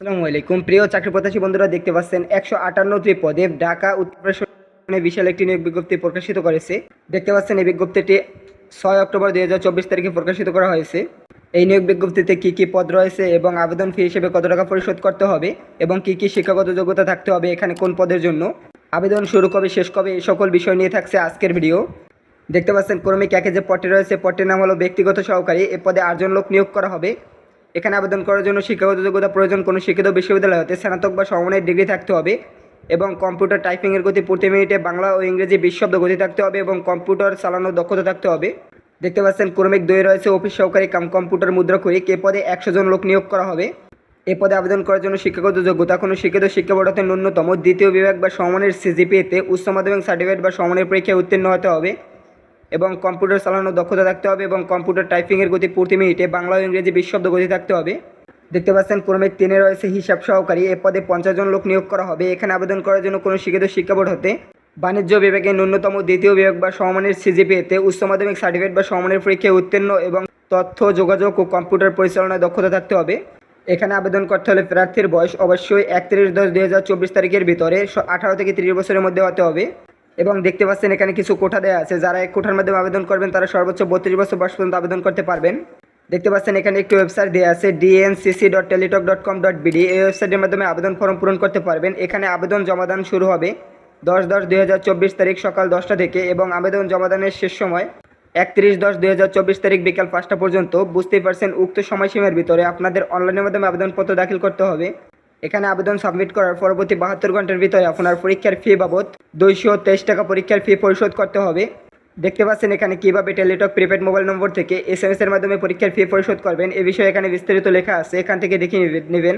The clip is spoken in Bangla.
আসসালামু আলাইকুম। প্রিয় চাকরি প্রত্যাশী বন্ধুরা, দেখতে পাচ্ছেন একশো আটান্নটি পদে ঢাকা উত্তর প্রদেশে বিশাল একটি নিয়োগ বিজ্ঞপ্তি প্রকাশিত করেছে। দেখতে পাচ্ছেন এই বিজ্ঞপ্তিটি ছয় অক্টোবর দুই হাজার চব্বিশ তারিখে প্রকাশিত করা হয়েছে। এই নিয়োগ বিজ্ঞপ্তিতে কী কী পদ রয়েছে এবং আবেদন ফি হিসেবে কত টাকা পরিশোধ করতে হবে এবং কী কী শিক্ষাগত যোগ্যতা থাকতে হবে এখানে কোন পদের জন্য? আবেদন শুরু কবে, শেষ কবে, এই সকল বিষয় নিয়ে থাকছে আজকের ভিডিও। দেখতে পাচ্ছেন ক্রমিক একে যে পদটি রয়েছে, পদটির নাম হলো ব্যক্তিগত সহকারী। এ পদে আটজন লোক নিয়োগ করা হবে। এখানে আবেদন করার জন্য শিক্ষাগত যোগ্যতা প্রয়োজন কোনো শিক্ষিত বিশ্ববিদ্যালয় হতে স্নাতক বা সমমানের ডিগ্রি থাকতে হবে এবং কম্পিউটার টাইপিংয়ের গতি প্রতি মিনিটে বাংলা ও ইংরেজি বিশ্বব্দ গতি থাকতে হবে এবং কম্পিউটার চালানোর দক্ষতা থাকতে হবে। দেখতে পাচ্ছেন ক্রমিক দুই রয়েছে অফিস সহকারী কাম কম্পিউটার মুদ্রা করি এ পদে একশো জন লোক নিয়োগ করা হবে। এ পদে আবেদন করার জন্য শিক্ষাগত যোগ্যতা কোনো শিক্ষিত শিক্ষা বোর্ড হতে ন্যূনতম দ্বিতীয় বিভাগ বা সমমানের সিজিপিএতে উচ্চ মাধ্যমিক সার্টিফিকেট বা সমমানের পরীক্ষায় উত্তীর্ণ হতে হবে। এবং কম্পিউটার চালানোর দক্ষতা থাকতে হবে এবং কম্পিউটার টাইপিংয়ের গতি প্রতি মিনিটে বাংলা ও ইংরেজি বিশ শব্দ গতি থাকতে হবে। দেখতে পাচ্ছেন ক্রমিক তিনে রয়েছে হিসাব সহকারী। এ পদে পঞ্চাশ জন লোক নিয়োগ করা হবে। এখানে আবেদন করার জন্য কোনো শিক্ষিত শিক্ষা বোর্ড হতে বাণিজ্য বিভাগে ন্যূনতম দ্বিতীয় বিভাগ বা সমমানের সিজিপিএতে উচ্চ মাধ্যমিক সার্টিফিকেট বা সমমানের পরীক্ষায় উত্তীর্ণ এবং তথ্য, যোগাযোগ ও কম্পিউটার পরিচালনায় দক্ষতা থাকতে হবে। এখানে আবেদন করতে হলে প্রার্থীর বয়স অবশ্যই একত্রিশ দশ দুই হাজার চব্বিশ তারিখের ভিতরে আঠারো থেকে তিরিশ বছরের মধ্যে হতে হবে। এবং দেখতে পাচ্ছেন এখানে কিছু কোঠা দেওয়া আছে। যারা এক কোঠার মাধ্যমে আবেদন করবেন, তারা সর্বোচ্চ বত্রিশ বছর বয়স পর্যন্ত আবেদন করতে পারবেন। দেখতে পাচ্ছেন এখানে একটি ওয়েবসাইট দেওয়া আছে DNCC dot Teletalk dot com dot BD এই ওয়েবসাইটের মাধ্যমে আবেদন ফর্ম পূরণ করতে পারবেন। এখানে আবেদন জমাদান শুরু হবে দশ দশ দুই হাজার চব্বিশ তারিখ সকাল দশটা থেকে এবং আবেদন জমাদানের শেষ সময় একত্রিশ দশ দুই হাজার চব্বিশ তারিখ বিকাল পাঁচটা পর্যন্ত। বুঝতেই পারছেন, উক্ত সময়সীমার ভিতরে আপনাদের অনলাইনের মাধ্যমে আবেদনপত্র দাখিল করতে হবে। এখানে আবেদন সাবমিট করার পরবর্তী বাহাত্তর ঘণ্টার ভিতরে আপনার পরীক্ষার ফি বাবদ দুইশো তেইশ টাকা পরীক্ষার ফি পরিশোধ করতে হবে। দেখতে পাচ্ছেন এখানে কীভাবে টেলিটক প্রিপেড মোবাইল নম্বর থেকে এস এম এর মাধ্যমে পরীক্ষার ফি পরিশোধ করবেন, এ বিষয়ে এখানে বিস্তারিত লেখা আছে, এখান থেকে দেখে নেবেন।